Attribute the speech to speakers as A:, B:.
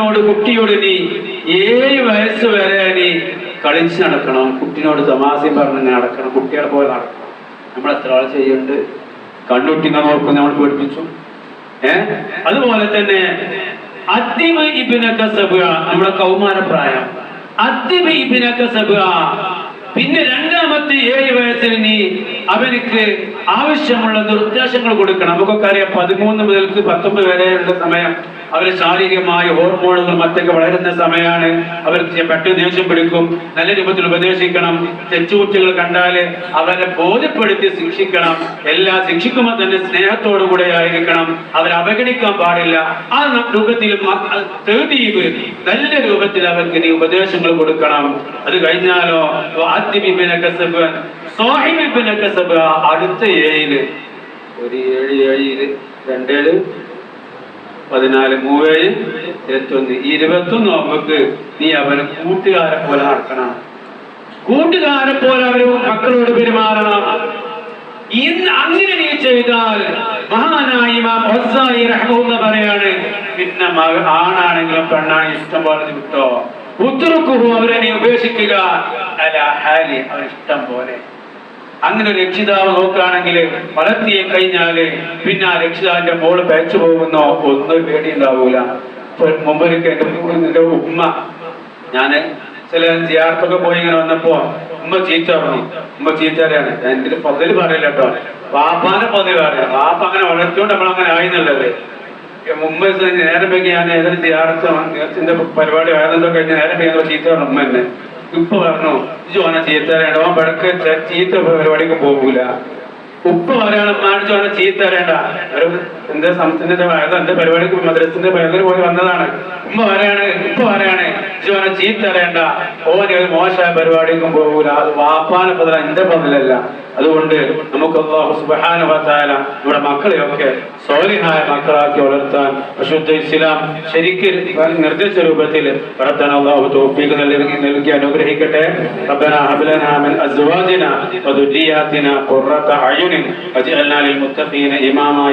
A: കുട്ടിയോട് കുട്ടിയോട് നീ ഏഴ് വയസ്സ് വരെ നീ കളിച്ച് നടക്കണം. കുട്ടിനോട് തമാശയും പറഞ്ഞ് നടക്കണം. കുട്ടികളെ പോലെ നടക്കണം. നമ്മൾ എത്ര ആൾ ചെയ്യുന്നുണ്ട്? കണ്ണുട്ടിങ്ങ നോക്കും നമ്മൾ പഠിപ്പിച്ചു ഏഹ് അതുപോലെ തന്നെ അദ്ദിബ് ഇബിനൊക്കെ സബുക നമ്മുടെ കൗമാരപ്രായം. അദ്ദിബ് ഇബിനൊക്കെ സബുക പിന്നെ രണ്ടാമത്തെ ഏഴ് വയസ്സിൽ നീ അവനക്ക് ആവശ്യമുള്ള നിർദ്ദേശങ്ങൾ കൊടുക്കണം. നമുക്കൊക്കെ അറിയാം പതിമൂന്ന് മുതൽക്ക് പത്തൊമ്പത് വരെയുള്ള സമയം അവർ ശാരീരികമായ ഹോർമോണുകൾ മറ്റൊക്കെ വളരുന്ന സമയമാണ് അവർ പെട്ടെന്ന് ദേഷ്യം പിടിക്കും. നല്ല രൂപത്തിൽ ഉപദേശിക്കണം. തെച്ചുകുറ്റികൾ കണ്ടാൽ അവരെ ബോധ്യപ്പെടുത്തി ശിക്ഷിക്കണം. എല്ലാ ശിക്ഷിക്കുമ്പോൾ തന്നെ സ്നേഹത്തോടു കൂടെ ആയിരിക്കണം. അവരെ അവഗണിക്കാൻ പാടില്ല. ആ രൂപത്തിൽ നല്ല രൂപത്തിൽ അവർക്ക് നീ ഉപദേശങ്ങൾ കൊടുക്കണം. അത് കഴിഞ്ഞാലോ അടുത്ത ഏഴിൽ. ഒരു ഏഴ് ഏഴിൽ രണ്ടേഴ് പതിനാല് മൂവേഴ് ഇരുപത്തൊന്ന്. ഇരുപത്തൊന്ന് നമുക്ക് നീ അവന് കൂട്ടുകാരെ പോലെ നടക്കണം. കൂട്ടുകാരെ പോലെ അവർ മക്കളോട് പെരുമാറണം. ഇന്ന് അങ്ങനെ നീ ചെയ്താൽ മഹാനായി റഹ്മഹുല്ല പറയാണ് പിന്നെ ആണാണെങ്കിലും പെണ്ണാണെങ്കിലും ഇഷ്ടം പോലെ വിട്ടോ ഉത്തരക്കുഹു അവരെ നീ ഉപേക്ഷിക്കുക. അല്ല ഹാലി അവരിഷ്ടം പോലെ. അങ്ങനെ രക്ഷിതാവ് നോക്കുകയാണെങ്കിൽ വളർത്തിയെ കഴിഞ്ഞാൽ പിന്നെ ആ രക്ഷിതാവിന്റെ മോൾ പേച്ചു പോകുന്നോ ഒന്നും പേടി ഉണ്ടാവൂല മുമ്പൊരിക്കൽ എന്റെ ഉമ്മ ഞാൻ ചില സിയാർത്തൊക്കെ പോയി ഇങ്ങനെ വന്നപ്പോ ഉമ്മ ചീത്ത പറഞ്ഞു. ഉമ്മ ചീത്തറിയാണ് എന്റെ പതിൽ പറയില്ല കേട്ടോ. വാപ്പാനെ പതിവ് പറയാം വാപ്പ അങ്ങനെ വളർത്തിയോണ്ട് നമ്മൾ അങ്ങനെ ആയിന്നുള്ളത്. മുമ്പ് നേരം വെക്കി ഞാൻ ഏതൊരു സിയാർത്ത് പരിപാടി ആയതെന്തോ കഴിഞ്ഞ് നേരം പേ ചീത്ത പറഞ്ഞു ഉമ്മ എന്നെ. ഉപ്പ പറഞ്ഞു ജോന ചീത്ത ഓൻ പടക്ക് ചീത്ത പരിപാടിക്ക് പോകൂല. ഉപ്പ പറയണം ഉമ്മാട് ജോന ചീത്ത അറിയണ്ട ഒരു എന്റെ സംസ്ഥാനത്തിന്റെ വയത് എന്റെ പരിപാടിക്ക് മദ്രസിന്റെ പരിപാടി പോയി വന്നതാണ് ഉമ്മ പറയാണ് ഉപ്പ പറയാണ് ജോന ചീത്ത അറിയണ്ട ഓന് ഒരു മോശമായ പരിപാടിക്കും പോകൂല അത് വാപ്പാനെ പതില എന്റെ പതിലല്ല അതുകൊണ്ട് നമുക്ക് അള്ളാഹു സുബ്ഹാനഹു വ തആല നമ്മുടെ മക്കളെയൊക്കെ സ്വാലിഹായ മക്കളാക്കി വളർത്താൻ വിശുദ്ധ ഇസ്ലാം ശരിക്ക് നിർദ്ദേശ രൂപത്തിൽ വളർത്താൻ അള്ളാഹു തൗഫീഖ് നൽകി നൽകി അനുഗ്രഹിക്കട്ടെ ربنا هب لنا من ازواجنا وذرياتنا قرة اعين واجعلنا للمتقين اماما